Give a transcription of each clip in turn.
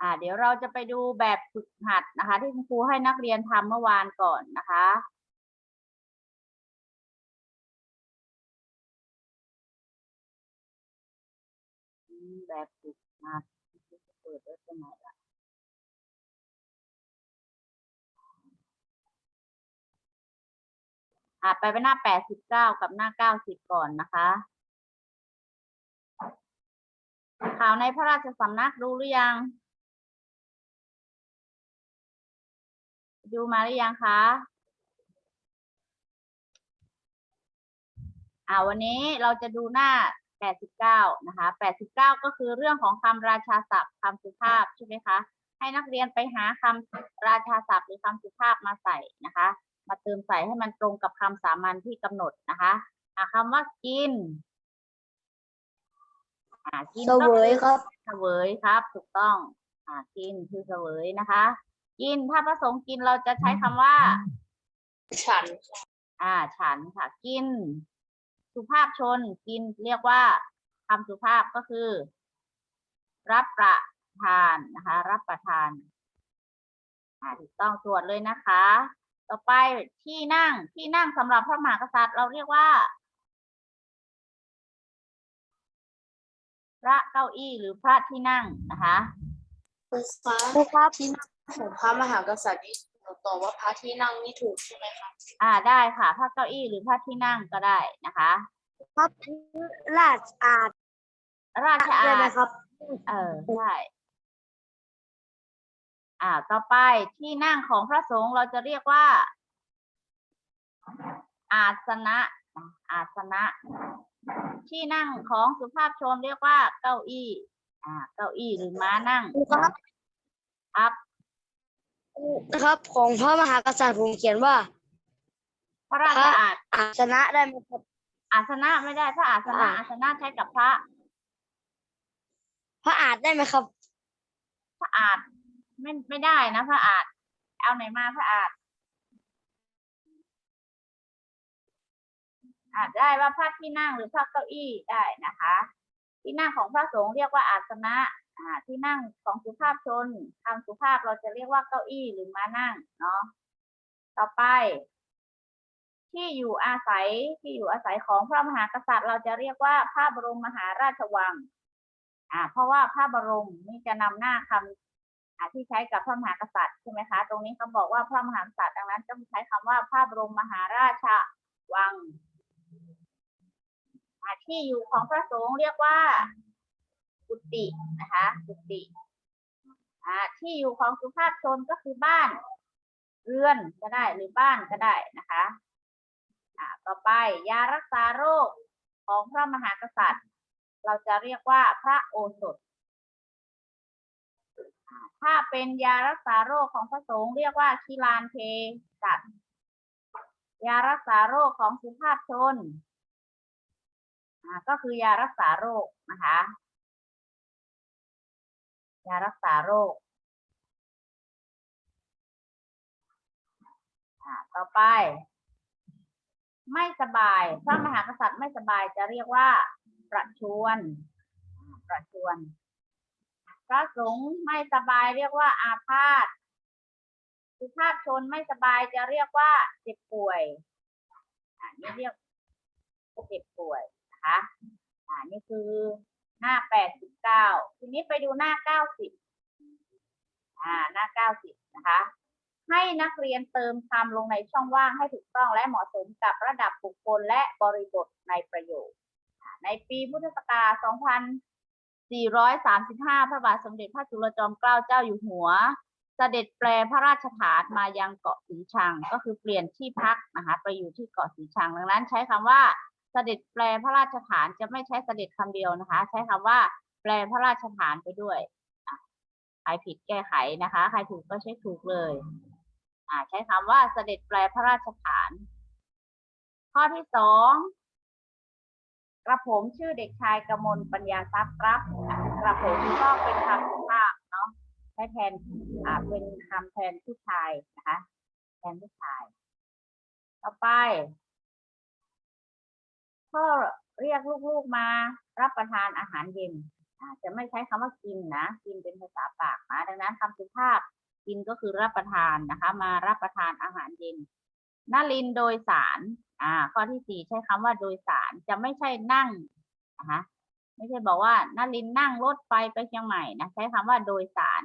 อ่าเดี๋ยวเราจะไปดูแบบฝึกหัดนะคะ ที่คุณครูให้นักเรียนทำเมื่อวานก่อนนะคะแบบฝึกหัดเปิดไว้ตรงไหนล่ะอ่าไปไปหน้าแปดสิบเก้ากับหน้าเก้าสิบก่อนนะคะข่าวในพระราชสำนักดูหรือยัง ดูมาหรือยังคะอ่าวันนี้เราจะดูหน้า 89 นะคะ 89 ก็คือเรื่องของคำราชาศัพท์คำสุภาพใช่ไหมคะ ให้นักเรียนไปหาคำราชาศัพท์หรือคำสุภาพมาใส่นะคะ มาเติมใส่ให้มันตรงกับคำสามัญที่กำหนดนะคะอ่าคำว่ากินอ่ากินเสก็วคืยอครับเสวยครับ ถูกต้องอ่ากินคือเสวยนะคะ กินถ้าพระสงฆ์กินเราจะใช้คำว่า ฉัน อ่า ฉันค่ะ กิน สุภาพชน กินเรียกว่าคำสุภาพก็คือ รับประทานนะคะ รับประทาน อ่าถูกต้องตรวจเลยนะคะ ต่อไปที่นั่งที่นั่งสำหรับพระมหากษัตริย์ เราเรียกว่าพระเก้าอี้หรือพระที่นั่งนะคะครูครับที่นั่ง ของพระมหากษัตริย์นี่หนูตอบว่าพระที่นั่งนี่ถูกใช่ไหมครับอ่าได้ค่ะพระเก้าอี้หรือพระที่นั่งก็ได้นะคะครับราชอาณราชอาได้ไหมณครับ เออได้อ่า ต่อไปที่นั่งของพระสงฆ์เราจะเรียกว่า อาสนะอาสนะ ที่นั่งของสุภาพชนเรียกว่าเก้าอี้ อ่า เก้าอี้หรือม้านั่งครับครับ นะครับ ของพระมหากษัตริย์ผมเขียนว่า พระราชอาณอาสนะได้ไหมครับอาสนะไม่ได้พระอาสนะอ่าอาสนะใช้กับพระ พระอาจได้ไหมครับ พระอาจไม่ไม่ได้นะ พระอาจเอาไหนมาพระอาจอาจได้ว่าพระที่นั่งหรือพระเก้าอี้ได้นะคะ ที่นั่งของพระสงฆ์เรียกว่าอาสนะอ่า ที่นั่งของสุภาพชนคำสุภาพเราจะเรียกว่าเก้าอี้หรือม้านั่งเนาะต่อไป ที่อยู่อาศัยที่อยู่อาศัยของพระมหากษัตริย์ เราจะเรียกว่าพระบรมมหาราชวังอ่าเพราะว่าพระบรมนี่จะนำหน้าคำอ่าที่ใช้กับพระมหากษัตริย์ใช่ไหมคะ ตรงนี้เขาบอกว่าพระมหากษัตริย์ดังนั้นต้องใช้คำว่าพระบรมมหาราชวังที่อยู่ของพระสงฆ์เรียกว่า กุฏินะคะกุฏิอ่าที่อยู่ของสุภาพชนก็คือบ้าน เรือนก็ได้หรือบ้านก็ได้นะคะอ่าต่อไปยารักษาโรคของพระมหากษัตริย์ เราจะเรียกว่าพระโอสถ ถ้าเป็นยารักษาโรคของพระสงฆ์เรียกว่าคิลานเทสัตยารักษาโรคของสุภาพชนอ่าก็คือยารักษาโรคนะคะ ยารักษาโรคต่อไป ไม่สบาย พระมหากษัตริย์ไม่สบายจะเรียกว่า ประชวน ประชวน พระสงฆ์ไม่สบายเรียกว่าอาพาธสุภาพชนไม่สบายจะเรียกว่าเจ็บป่วยอ่านี่เรียกเจ็บป่วยนะคะ อ่านี่คือ หน้าแปดสิบเก้าทีนี้ไปดูหน้าเก้าสิบอ่าหน้าเก้าสิบนะคะ ให้นักเรียนเติมคำลงในช่องว่างให้ถูกต้องและเหมาะสมกับระดับบุคคลและบริบทในประโยค ในปีพุทธศักราช2435 พระบาทสมเด็จพระจุลจอมเกล้าเจ้าอยู่หัวเสด็จแปลพระราชฐานมายังเกาะสีชัง ก็คือเปลี่ยนที่พักนะคะไปอยู่ที่เกาะสีชัง ดังนั้นใช้คำว่า เสด็จแปลพระราชฐานจะไม่ใช้เสด็จคำเดียวนะคะ ใช้คำว่า แปลพระราชฐานไปด้วยใครผิดแก้ไขนะคะ ใครถูกก็ใช้ถูกเลยอ่าใช้คำว่าเสด็จแปลพระราชฐาน ข้อที่สองกระผมชื่อเด็กชายกมลปัญญาทรัพย์ครับกระผมก็เป็นคำสุภาพเนาะใช้แทนอ่าเป็นคำแทนผู้ชายนะคะ แทนผู้ชาย ต่อไป พ่อเรียกลูกๆมารับประทานอาหารเย็นอาจะไม่ใช้คำว่ากินนะ กินเป็นภาษาปากนะดังนั้นคำสุภาพกินก็คือรับประทานนะคะ มารับประทานอาหารเย็นนลินโดยสารอ่าข้อที่สี่ใช้คำว่าโดยสารจะไม่ใช่นั่งนะคะไม่ใช่บอกว่านลินนั่งรถไฟไปเชียงใหม่นะใช้คำว่าโดยสาร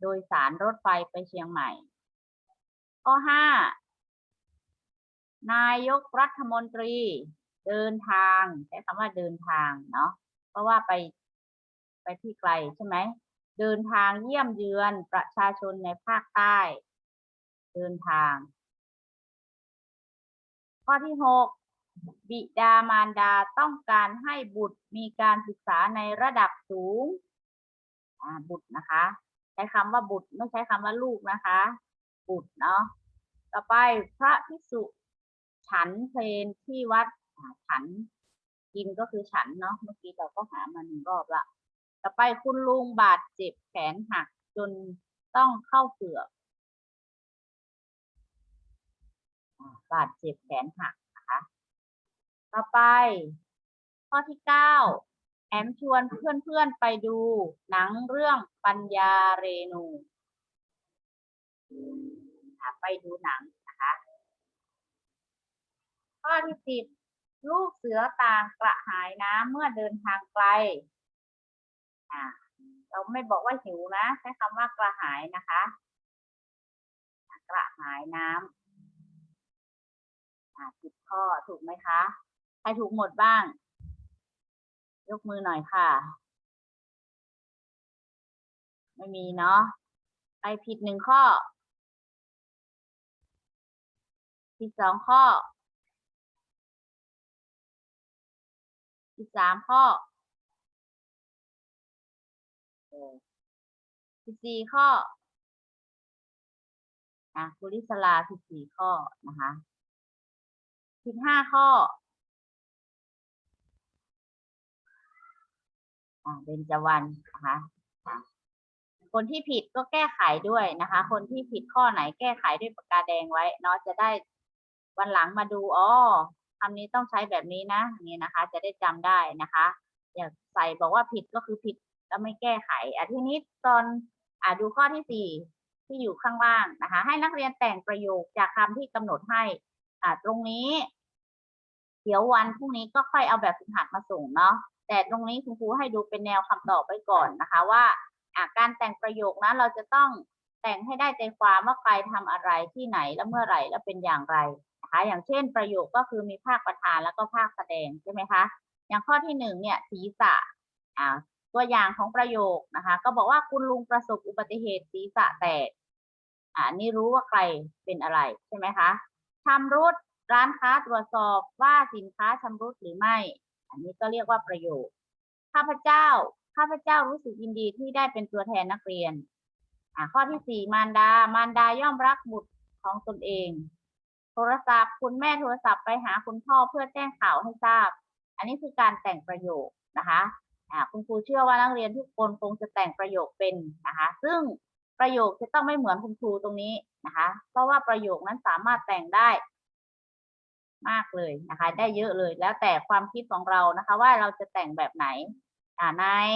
โดยสารรถไฟไปเชียงใหม่ข้อห้า นายกรัฐมนตรีเดินทางใช้คำว่าเดินทางเนาะเพราะว่าไปไปที่ไกลใช่ไหมเดินทางเยี่ยมเยือนประชาชนในภาคใต้ เดินทาง ข้อที่หกบิดามารดาต้องการให้บุตรมีการศึกษาในระดับสูงบุตรนะคะ ใช้คำว่าบุตรไม่ใช้คำว่าลูกนะคะ บุตรเนาะต่อไปพระภิกษุ ฉันเพลนที่วัดฉันกินก็คือฉันเนาะเมื่อกี้เราก็หามาหนึ่งรอบละ ต่อไปคุณลุงบาดเจ็บแขนหักจนต้องเข้าเฝือกบาดเจ็บแขนหักนะคะต่อไป ข้อที่เก้าแอมชวนเพื่อนๆไปดูหนังเรื่องปัญญาเรนู ไปดูหนัง ข้อที่สิบลูกเสือต่างกระหายน้ำเมื่อเดินทางไกลอ่าเราไม่บอกว่าหิวนะใช้คำว่ากระหายนะคะ กระหายน้ำอ่าสิบข้อถูกไหมคะ ใครถูกหมดบ้าง ยกมือหน่อยค่ะ ไม่มีเนาะใครผิดหนึ่งข้อผิดสองข้อ ผิดสามข้อเออผิดสี่ข้ออะคุริสลาผิดสี่ข้อนะคะผิดห้าข้ออ่าเบญจวรรณนะคะคนที่ผิดก็แก้ไขด้วยนะคะ คนที่ผิดข้อไหนแก้ไขด้วยปากกาแดงไว้เนาะจะได้วันหลังมาดูอ๋อ คำนี้ต้องใช้แบบนี้นะนี่นะคะ จะได้จำได้นะคะ อย่าใส่บอกว่าผิดก็คือผิดแล้วไม่แก้ไขอะทีนี้ตอนอ่าดูข้อที่สี่ที่อยู่ข้างล่างนะคะ ให้นักเรียนแต่งประโยคจากคำที่กำหนดให้อ่าตรงนี้ เดี๋ยววันพรุ่งนี้ก็ค่อยเอาแบบฝึกหัดมาส่งเนาะแต่ตรงนี้คุณครูให้ดูเป็นแนวคำตอบไว้ก่อนนะคะว่าอะการแต่งประโยคนะเราจะต้องแต่งให้ได้ใจความว่าใครทำอะไรที่ไหนและเมื่อไหร่และเป็นอย่างไร นะคะอย่างเช่นประโยคก็คือมีภาคประธานแล้วก็ภาคแสดงใช่ไหมคะอย่างข้อที่หนึ่งเนี่ยศีรษะอ่าตัวอย่างของประโยคนะคะ ก็บอกว่าคุณลุงประสบอุบัติเหตุศีรษะแตกอ่านี่รู้ว่าใครเป็นอะไรใช่ไหมคะชำรุดร้านค้าตรวจสอบว่าสินค้าชำรุดหรือไม่ อันนี้ก็เรียกว่าประโยค ข้าพเจ้า ข้าพเจ้ารู้สึกยินดีที่ได้เป็นตัวแทนนักเรียนอ่าข้อที่สี่มารดา มารดาย่อมรักบุตรของตนเอง โทรศัพท์ คุณแม่โทรศัพท์ไปหาคุณพ่อเพื่อแจ้งข่าวให้ทราบ อันนี้คือการแต่งประโยคนะคะคุณครูเชื่อว่านักเรียนทุกคนคงจะแต่งประโยคเป็นนะคะ ซึ่งประโยคจะต้องไม่เหมือนคุณครูตรงนี้นะคะ เพราะว่าประโยคนั้นสามารถแต่งได้มากเลยนะคะ ได้เยอะเลยแล้วแต่ความคิดของเรานะคะ ว่าเราจะแต่งแบบไหนอ่านาย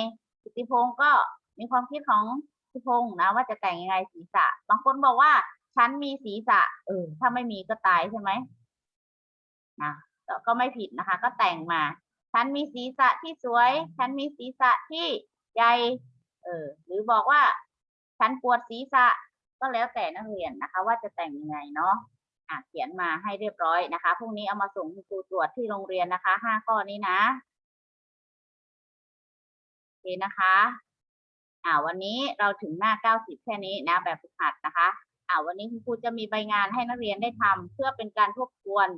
สิทธิพงศ์ก็มีความคิดของสิทธิพงศ์นะ ว่าจะแต่งยังไงศีรษะ บางคนบอกว่า ฉันมีศีรษะ เออ ถ้าไม่มีก็ตายใช่ไหมนะก็ไม่ผิดนะคะ ก็แต่งมา ฉันมีศีรษะที่สวย ฉันมีศีรษะที่ใหญ่ เออ หรือบอกว่า ฉันปวดศีรษะ ก็แล้วแต่นักเรียนนะคะ ว่าจะแต่งยังไงเนาะอะเขียนมาให้เรียบร้อยนะคะ พรุ่งนี้เอามาส่งคุณครูตรวจที่โรงเรียนนะคะ ห้าข้อนี้นะโอเคนะคะ อ่าวันนี้เราถึงหน้าเก้าสิบแค่นี้นะ แบบฝึกหัดนะคะ อ่าวันนี้คุณครูจะมีใบงานให้นักเรียนได้ทำเพื่อเป็นการทบทวน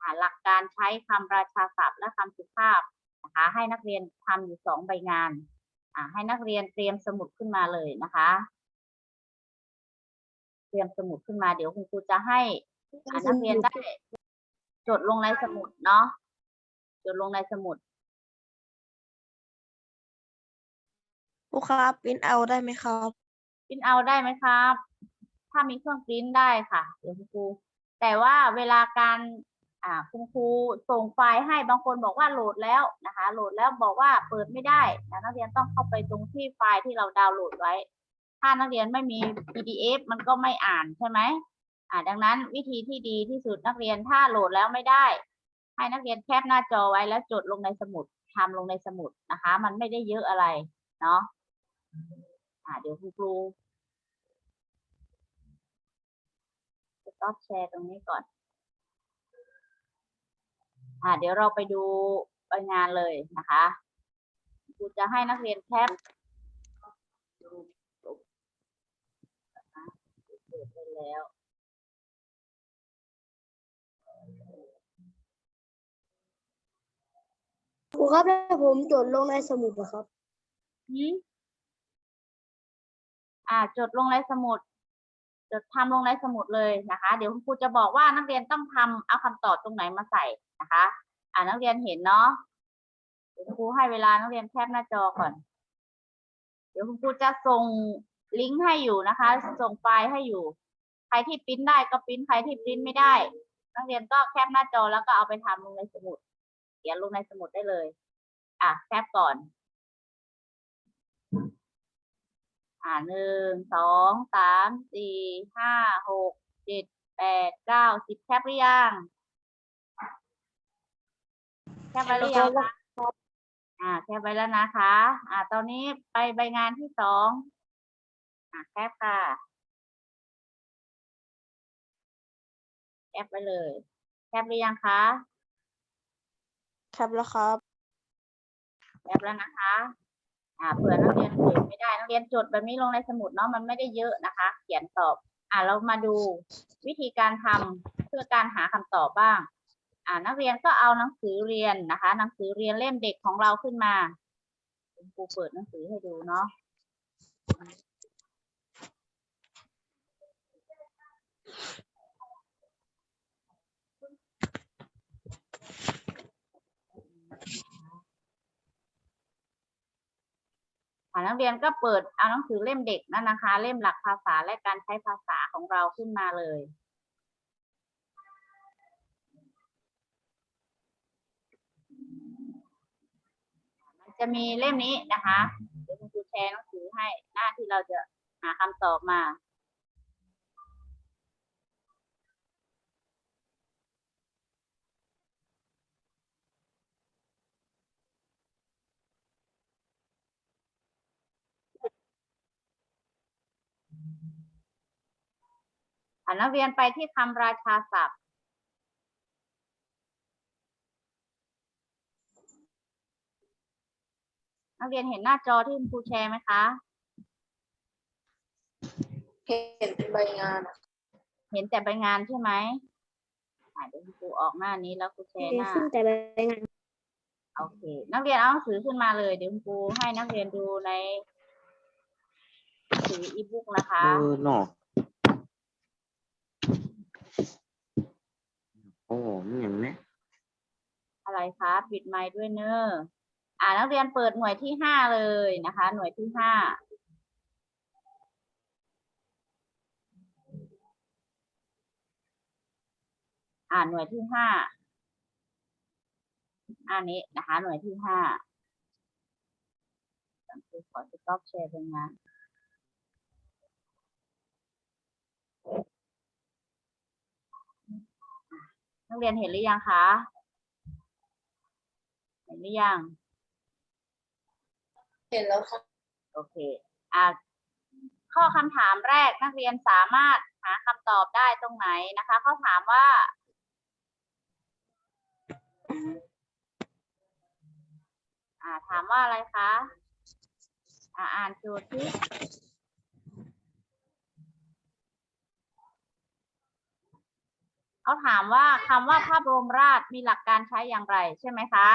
อ่าหลักการใช้คำราชาศัพท์และคำสุภาพนะคะให้นักเรียนทำอยู่สองใบงานอ่าให้นักเรียนเตรียมสมุดขึ้นมาเลยนะคะ เตรียมสมุดขึ้นมาเดี๋ยวคุณครูจะให้อ่านักเรียนได้จดลงในสมุดเนาะจดลงในสมุดครูครับปริ้นเอาได้ไหมครับปริ้นเอาได้ไหมครับ ถ้ามีเครื่องปริ้นได้ค่ะ เดี๋ยวคุณครู แต่ว่าเวลาการอ่าคุณครูส่งไฟล์ให้บางคนบอกว่าโหลดแล้วนะคะ โหลดแล้วบอกว่าเปิดไม่ได้นะนักเรียนต้องเข้าไปตรงที่ไฟล์ที่เราดาวน์โหลดไว้ ถ้านักเรียนไม่มี PDF มันก็ไม่อ่านใช่ไหมอ่าดังนั้นวิธีที่ดีที่สุดนักเรียนถ้าโหลดแล้วไม่ได้ ให้นักเรียนแคปหน้าจอไว้แล้วจดลงในสมุดทำลงในสมุดนะคะ มันไม่ได้เยอะอะไรเนาะอ่าเดี๋ยวครูจะ ต้องแชร์ตรงนี้ก่อน อ่าเดี๋ยวเราไปดูใบงานเลยนะคะครูจะให้นักเรียนแคปดูดูนะคะเปิดไปแล้วครูครับแล้วผมจดลงในสมุดนะครับหืมอ่า จดลงในสมุด จดทำลงในสมุดเลยนะคะ เดี๋ยวคุณครูจะบอกว่านักเรียนต้องทำเอาคำตอบตรงไหนมาใส่นะคะ อ่านักเรียนเห็นเนาะเดี๋ยวครูให้เวลานักเรียนแคปหน้าจอก่อน เดี๋ยวคุณครูจะส่งลิงก์ให้อยู่นะคะ ส่งไฟล์ให้อยู่ ใครที่ปริ้นได้ก็ปริ้นใครที่ปริ้นไม่ได้ นักเรียนก็แคปหน้าจอแล้วก็เอาไปทำลงในสมุดเขียนลงในสมุดได้เลย อะแคปก่อน อ่าหนึ่งสองสามสี่ห้าหกเจ็ดแปดเก้าสิบแคปหรือยังแคปไว้หรือยังคะอ่าแคปไว้แล้วนะคะ อ่า ตอนนี้ไปใบงานที่สองอ่าแคปค่ะแคปไปเลยแคปหรือยังคะครับแล้วครับแคปแล้วนะคะ อ่าเผื่อนักเรียนเขียนไม่ได้นักเรียนจดแบบนี้ลงในสมุดเนาะมันไม่ได้เยอะนะคะ เขียนตอบ อ่าเรามาดูวิธีการทำเพื่อการหาคำตอบบ้าง อ่านักเรียนก็เอาหนังสือเรียนนะคะ หนังสือเรียนเล่มเด็กของเราขึ้นมาครูเปิดหนังสือให้ดูเนาะ นักเรียนก็เปิดเอาหนังสือเล่มเด็กนั่นนะคะ เล่มหลักภาษาและการใช้ภาษาของเราขึ้นมาเลย มันจะมีเล่มนี้นะคะ เดี๋ยวคุณครูแชร์หนังสือให้หน้าที่เราจะหาคำตอบมา นักเรียนไปที่คำราชาศัพท์ นักเรียนเห็นหน้าจอที่คุณครูแชร์ไหมคะ เห็นเป็นใบงานอะเห็นแต่ใบงานใช่ไหมอ่าเดี๋ยวคุณครูออกหน้านี้แล้วครูแชร์หน้า ขึ้นแต่ใบงาน โอเค นักเรียนเอาหนังสือขึ้นมาเลย เดี๋ยวคุณครูให้นักเรียนดูในหนังสืออีบุ๊กนะคะ เออเนาะ โอ้มันอย่างนี้อะไรคะปิดไมค์ด้วยเนอะอ่านักเรียนเปิดหน่วยที่ห้าเลยนะคะ หน่วยที่ห้าอ่าหน่วยที่ห้าอันนี้นะคะ หน่วยที่ห้าคือขอสต็อปแชร์เป็นงาน นักเรียนเห็นหรือยังคะ เห็นหรือยัง เห็นแล้วค่ะ โอเคอะข้อคำถามแรกนักเรียนสามารถหาคำตอบได้ตรงไหนนะคะเขาถามว่า อ่า ถามว่าอะไรคะ อ่าอ่านโจทย์ที่ เขาถามว่าคำว่าพระบรมราชมีหลักการใช้อย่างไรใช่ไหมคะ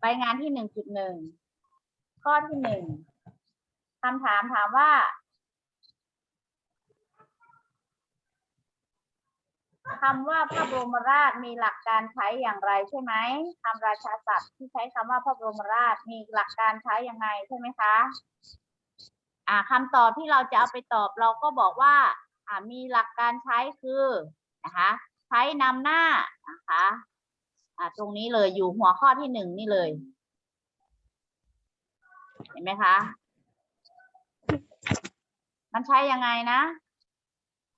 ไปงานที่หนึ่งจุดหนึ่งข้อที่หนึ่งคำถามถามว่าคำว่าพระบรมราชมีหลักการใช้อย่างไรใช่ไหมคำราชาศัพท์ที่ใช้คำว่าพระบรมราชมีหลักการใช้ยังไงใช่ไหมคะ อ่าคำตอบที่เราจะเอาไปตอบเราก็บอกว่าอ่ามีหลักการใช้คือนะคะใช้นำหน้านะคะอ่าตรงนี้เลยอยู่หัวข้อที่หนึ่งนี่เลย เห็นไหมคะ มันใช้ยังไงนะ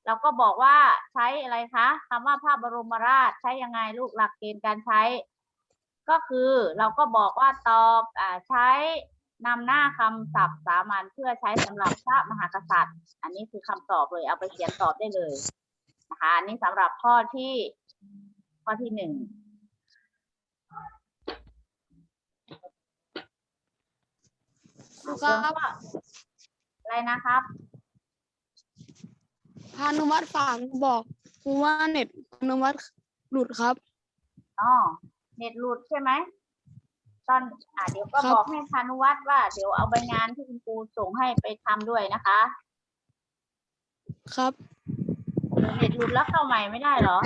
เราก็บอกว่าใช้อะไรคะคำว่าพระบรมราชใช้ยังไงลูกหลักเกณฑ์การใช้ ก็คือเราก็บอกว่าตอบอ่าใช้ นำหน้าคำศัพท์สามัญเพื่อใช้สำหรับพระมหากษัตริย์ อันนี้คือคำตอบเลย เอาไปเขียนตอบได้เลยนะคะอันนี้สำหรับข้อที่ข้อที่หนึ่งครูครับอะไรนะครับพานุวัตรฝากบอกครูว่าเน็ตพานุวัตรหลุดครับอ๋อเน็ตหลุดใช่ไหม ตอนอ่าเดี๋ยวก็ครับบอกให้พานุวัตรว่าเดี๋ยวเอาใบงานที่คุณครูส่งให้ไปทำด้วยนะคะครับเน็ตหลุดแล้วเข้าใหม่ไม่ได้เหรอ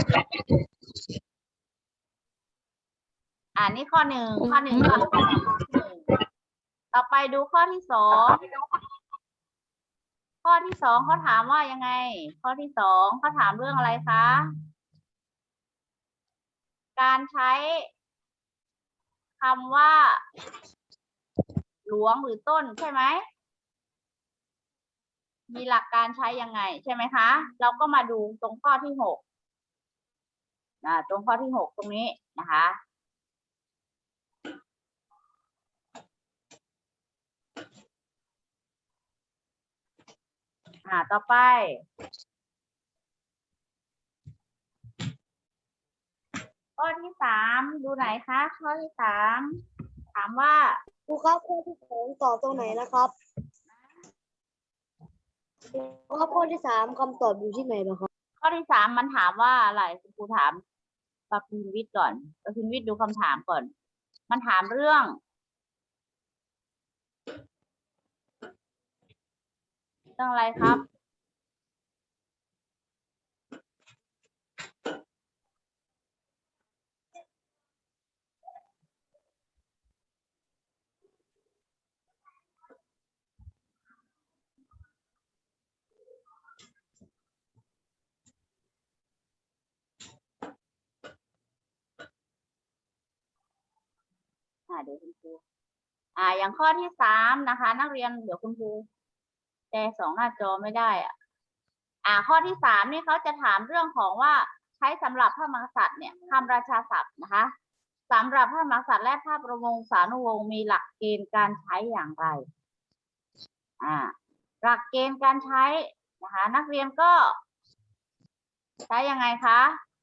อ่านี่ข้อหนึ่งผมข้อหนึ่งไม่ก่อนข้อหนึ่งต่อไปดูข้อที่สองข้อที่สองเขาถามว่ายังไง ข้อที่สองเขาถามเรื่องอะไรคะ การใช้ คำว่า หลวงหรือต้นใช่ไหม มีหลักการใช้ยังไง ใช่ไหมคะ เราก็มาดูตรงข้อที่หกนะตรงข้อที่หกตรงนี้นะคะ อ่า ต่อไป ข้อที่สามดูไหนคะข้อที่สามถามว่าครูครับข้อที่สองตอบตรงไหนนะครับครูครับข้อที่สามคำตอบอยู่ที่ไหนเหรอครับ ข้อที่สามมันถามว่าอะไรคุณครูถามปพินวิทย์ก่อนปพินวิทย์ดูคำถามก่อน มันถามเรื่อง เรื่องอะไรครับ เดี๋ยวคุณครูอ่า อย่างข้อที่สามนะคะ นักเรียนเดี๋ยวคุณครูแชร์สองหน้าจอไม่ได้อะอ่า ข้อที่สามนี่เขาจะถามเรื่องของว่าใช้สำหรับพระมหากษัตริย์เนี่ยคำราชาศัพท์นะคะสำหรับพระมหากษัตริย์และพระบรมวงศานุวงศ์มีหลักเกณฑ์การใช้อย่างไร อ่า หลักเกณฑ์การใช้นะคะ นักเรียนก็ ใช้ยังไงคะ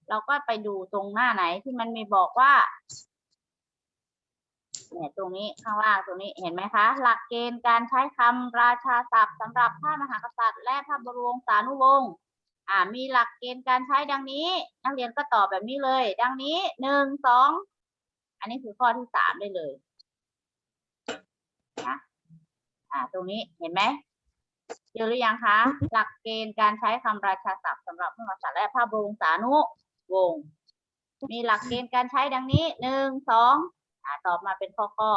เราก็ไปดูตรงหน้าไหนที่มันมีบอกว่า เนี่ยตรงนี้ข้างล่างตรงนี้เห็นไหมคะ หลักเกณฑ์การใช้คำราชาศัพท์สำหรับพระมหากษัตริย์ และพระบรมวงศานุวงศ์อ่ามีหลักเกณฑ์การใช้ดังนี้ นักเรียนก็ตอบแบบนี้เลย ดังนี้หนึ่งสองอันนี้คือข้อที่สามได้เลยนะอ่าตรงนี้เห็นไหมเจอหรือยังคะ หลักเกณฑ์การใช้คำราชาศัพท์สำหรับพระมหากษัตริย์และพระบรมวงศานุวงศ์มีหลักเกณฑ์การใช้ดังนี้หนึ่งสองาตอบมาเป็นข้อข้อ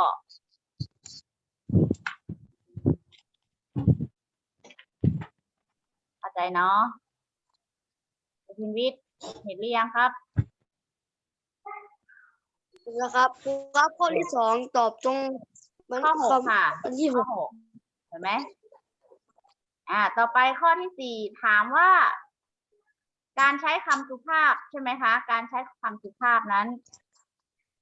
เข้าใจเนาะคุณวิทย์เห็นหรือยังครับนะครับครูครับข้อที่สองตอบตรงมันข้อหกคำค่ะอันที่หข้อกหกเห็นไหมอ่า ต่อไปข้อที่สี่ถามว่า การใช้คำสุภาพใช่ไหมคะ การใช้คำสุภาพนั้น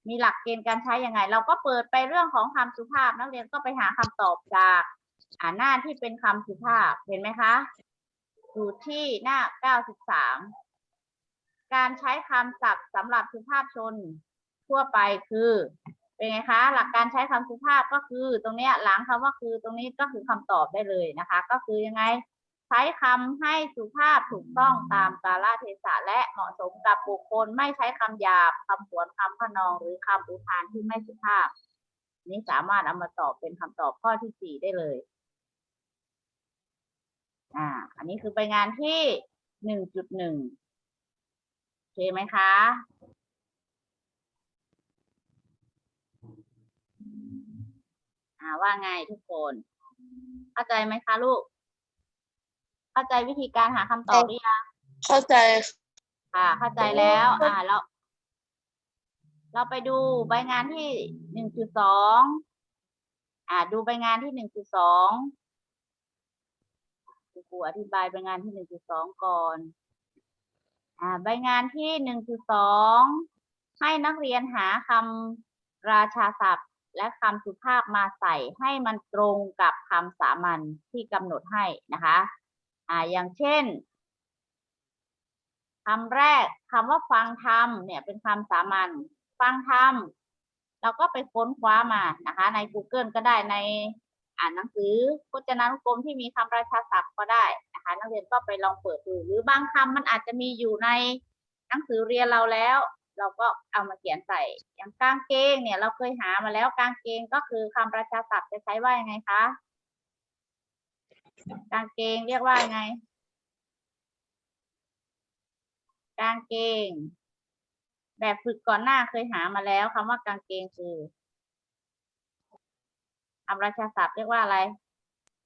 มีหลักเกณฑ์การใช้ยังไง เราก็เปิดไปเรื่องของคำสุภาพ นักเรียนก็ไปหาคำตอบจากอ่าหน้าที่เป็นคำสุภาพเห็นไหมคะอยู่ที่หน้าเก้าสิบสามการใช้คำศัพท์สำหรับสุภาพชนทั่วไปคือ เป็นไงคะ หลักการใช้คำสุภาพก็คือ ตรงเนี้ยหลังคำว่าคือตรงนี้ก็คือคำตอบได้เลยนะคะ ก็คือยังไง ใช้คำให้สุภาพถูกต้องตามกาลเทศะและเหมาะสมกับบุคคลไม่ใช้คำหยาบคำผวนคำพนองหรือคำอุทานที่ไม่สุภาพ นี่สามารถเอามาตอบเป็นคำตอบข้อที่สี่ได้เลยอ่า อันนี้คือไปงานที่หนึ่งจุดหนึ่งโอเคไหมคะอ่าว่าไงทุกคน เข้าใจไหมคะลูก เข้าใจวิธีการหาคำตอบหรือยังเข้าใจค่ะ เข้าใจแล้ว อ่าเราเราไปดูใบงานที่หนึ่งจุดสองอ่า ดูใบงานที่หนึ่งจุดสองครูอธิบายใบงานที่หนึ่งจุดสองก่อน อ่า ใบงานที่หนึ่งจุดสองให้นักเรียนหาคำราชาศัพท์ และคำสุภาพมาใส่ให้มันตรงกับคำสามัญที่กำหนดให้นะคะ อ่าอย่างเช่นคำแรกคำว่าฟังธรรมเนี่ยเป็นคำสามัญฟังธรรมเราก็ไปค้นคว้ามานะคะ ใน Google ก็ได้ในอ่านหนังสือพจนานุกรมที่มีคำราชาศัพท์ก็ได้นะคะ นักเรียนก็ไปลองเปิดดูหรือบางคำมันอาจจะมีอยู่ในหนังสือเรียนเราแล้ว เราก็เอามาเขียนใส่ อย่างกางเกงเนี่ยเราเคยหามาแล้วกางเกงก็คือคำราชาศัพท์จะใช้ว่ายังไงคะ กางเกงเรียกว่ายังไง กางเกง แบบฝึกก่อนหน้าเคยหามาแล้วคำว่ากางเกงคือคำราชาศัพท์เรียกว่าอะไร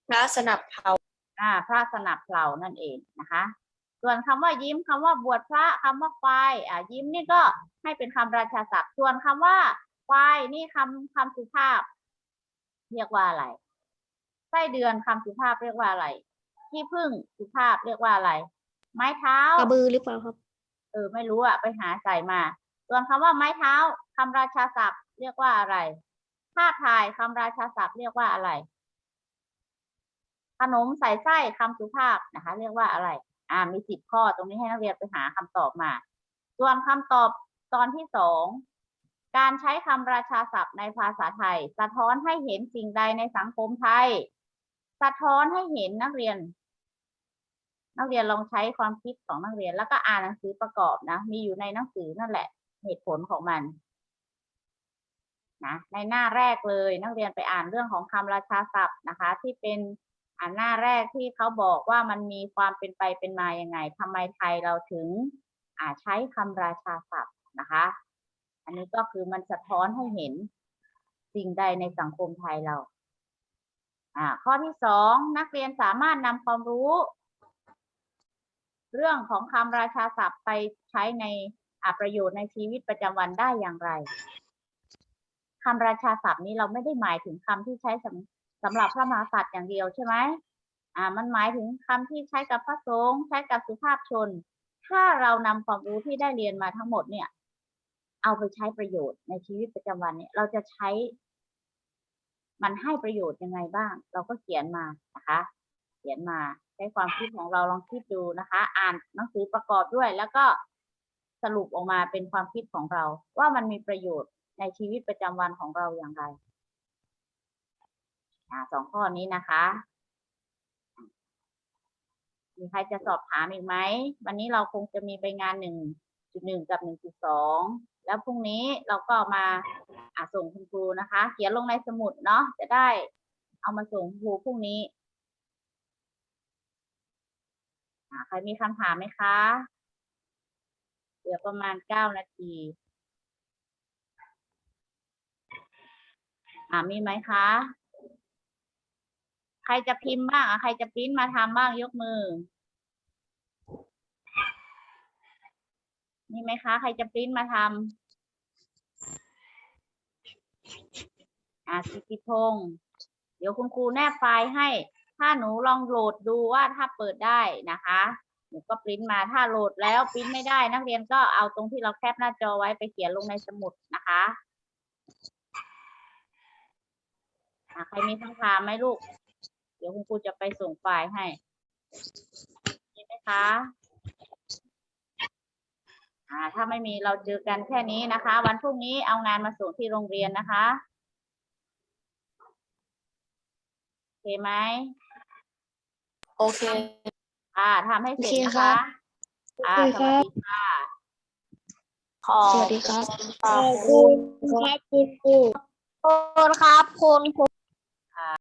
พระสนับเผาอ่า พระสนับเผลานั่นเองนะคะ ส่วนคำว่ายิ้มคำว่าบวชพระคำว่าควายอ่ายิ้มนี่ก็ให้เป็นคำราชาศัพท์ ส่วนคำว่าควายนี่คำคำสุภาพ เรียกว่าอะไรไส้เดือนคำสุภาพเรียกว่าอะไรขี้ผึ้งสุภาพเรียกว่าอะไร ไม้เท้ากระบือหรือเปล่าครับ เออ ไม่รู้อะไปหาใส่มา ส่วนคำว่าไม้เท้าคำราชาศัพท์ เรียกว่าอะไรภาพถ่ายคำราชาศัพท์เรียกว่าอะไร ขนมใส่ไส้คำสุภาพนะคะ เรียกว่าอะไร อ่า มีสิบข้อตรงนี้ให้นักเรียนไปหาคำตอบมา ส่วนคำตอบตอนที่สองการใช้คำราชาศัพท์ในภาษาไทย สะท้อนให้เห็นสิ่งใดในสังคมไทย สะท้อนให้เห็นนักเรียน นักเรียนลองใช้ความคิดของนักเรียน แล้วก็อ่านหนังสือประกอบนะ มีอยู่ในหนังสือนั่นแหละ เหตุผลของมันนะในหน้าแรกเลยนักเรียนไปอ่านเรื่องของคำราชาศัพท์นะคะ ที่เป็นอ่านหน้าแรกที่เขาบอกว่ามันมีความเป็นไปเป็นมาอยังไงทำไมไทยเราถึงอ่าใช้คำราชาศัพท์นะคะ อันนี้ก็คือมันสะท้อนให้เห็นสิ่งใดในสังคมไทยเรา ข้อที่สองนักเรียนสามารถนำความรู้ เรื่องของคำราชาศัพท์ไปใช้ในอ่าประโยชน์ในชีวิตประจำวันได้อย่างไรคำราชาศัพท์นี้เราไม่ได้หมายถึงคำที่ใช้สำสำหรับพระมหากษัตริย์อย่างเดียวใช่ไหมอ่า มันหมายถึงคำที่ใช้กับพระสงฆ์ใช้กับสุภาพชน ถ้าเรานำความรู้ที่ได้เรียนมาทั้งหมดเนี่ย เอาไปใช้ประโยชน์ในชีวิตประจำวันเนี่ย เราจะใช้ มันให้ประโยชน์ยังไงบ้าง เราก็เขียนมานะคะ เขียนมาใช้ความคิดของเราลองคิดดูนะคะ อ่านหนังสือประกอบด้วย แล้วก็สรุปออกมาเป็นความคิดของเรา ว่ามันมีประโยชน์ในชีวิตประจำวันของเราอย่างไรอ่าสองข้อนี้นะคะ มีใครจะสอบถามอีกไหม วันนี้เราคงจะมีไปงานหนึ่งจุดหนึ่งกับหนึ่งจุดสอง แล้วพรุ่งนี้เราก็มาอ่าส่งคุณครูนะคะ เขียนลงในสมุดเนาะจะได้เอามาส่งคุณครูพรุ่งนี้อ่าใครมีคำถามไหมคะเหลือประมาณเก้านาทีอ่ามีไหมคะ ใครจะพิมพ์บ้างอะใครจะปริ้นมาทำบ้างยกมือ มีไหมคะ ใครจะปริ้นมาทำอ่าสิทธิพงศ์เดี๋ยวคุณครูแนบไฟล์ให้ ถ้าหนูลองโหลดดูว่าถ้าเปิดได้นะคะ หนูก็ปริ้นมา ถ้าโหลดแล้วปริ้นไม่ได้ นักเรียนก็เอาตรงที่เราแคปหน้าจอไว้ไปเขียนลงในสมุดนะคะอะใครมีคำถามไหมลูก เดี๋ยวคุณครูจะไปส่งไฟล์ให้มีไหมคะ อ่าถ้าไม่มีเราเจอกันแค่นี้นะคะ วันพรุ่งนี้เอางานมาส่งที่โรงเรียนนะคะโอเคไหมโอเค อ่าทำให้เสร็จโอเคนะครัคะบอ่าโอสเควัสครับดีค่ะขอบสวัสดีครับขอบคุณครับคุณครูขอบคุณครับคุณครู